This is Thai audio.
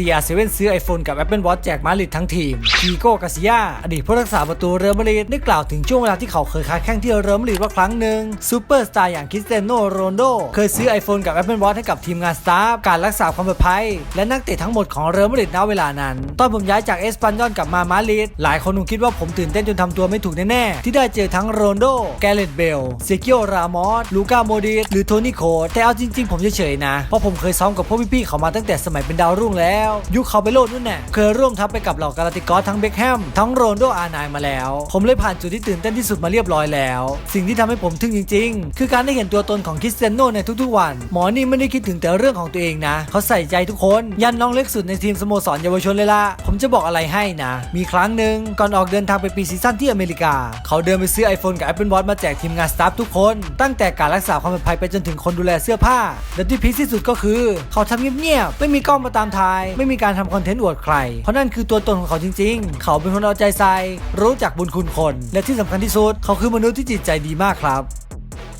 CR7 ซื้อ iPhone กับ Apple Watch แจกมาริดทั้งทีมกีโก้กาซิยาอดีตผู้รักษาประตูเรอัลมาดริดได้กล่าวถึงช่วงเวลาที่เขาเคยค้าแข่งที่เรอัลมาดริดว่าครั้งหนึ่งซูเปอร์สตาร์อย่างคริสเตียโนโรนโดเคยซื้อ iPhone กับ Apple Watch ให้กับทีมงานสตาฟการรักษาความปลอดภัย และนักเตะทั้งหมดของเรอัลมาดริดณเวลานั้น ตอนผมย้ายจากเอสปันยอนกลับมามาริดหลายคนคงคิดว่าผมตื่นเต้นจนทำตัวไม่ถูกแน่ๆที่ได้เจอทั้งโรนโดแกเรตเบลเซกิโอรามอสลูก้าโมดิสหรือโทนี่โคแต่เอาจริง ๆ ผมเฉยๆนะเพราะผมเคยซ้อมกับพวกพี่ๆเขามาตั้งแต่สมัยเป็นดาวรุ่งแล้วยุคเขาไปโลดนู่นแน่เคยร่วมทัพไปกับเหล่ากาลาติกอสทั้งเบคแฮมทั้งโรนโดอาร์ไนมาแล้ว ผมเลยผ่านจุดที่ตื่นเต้นที่สุดมาเรียบร้อยแล้ว สิ่งที่ทำให้ผมทึ่งจริง ๆ คือการได้เห็นตัวตนของคริสเตียโนในทุกๆวัน หมอนี่ไม่ได้คิดถึงแต่เรื่องของตัวเองนะ เขาใส่ใจทุกคน ยันน้องเล็กสุดในทีมสโมสรเยาวชนเลยล่ะผมจะบอกอะไรให้นะ มีครั้งหนึ่งก่อนออกเดินทางไปปีซีซั่นที่อเมริกา เขาเดินไปซื้อ iPhone กับ Apple Watch มาแจกทีมงานสตาฟทุกคน ตั้งแต่การรักษาความปลอดภัยไปจนถึงคนดูแลเสื้อผ้าและที่พีคที่สุดก็คือ เขาทำเงียบๆไม่มีกล้องมาตามทายไม่มีการทำคอนเทนต์อวดใคร เพราะนั่นคือตัวตนของเขาจริง ๆ เขาเป็นคนเอาใจใส่รู้จักบุญคุณคน และที่สำคัญที่สุด เขาคือมนุษย์ที่จิตใจดีมากครับ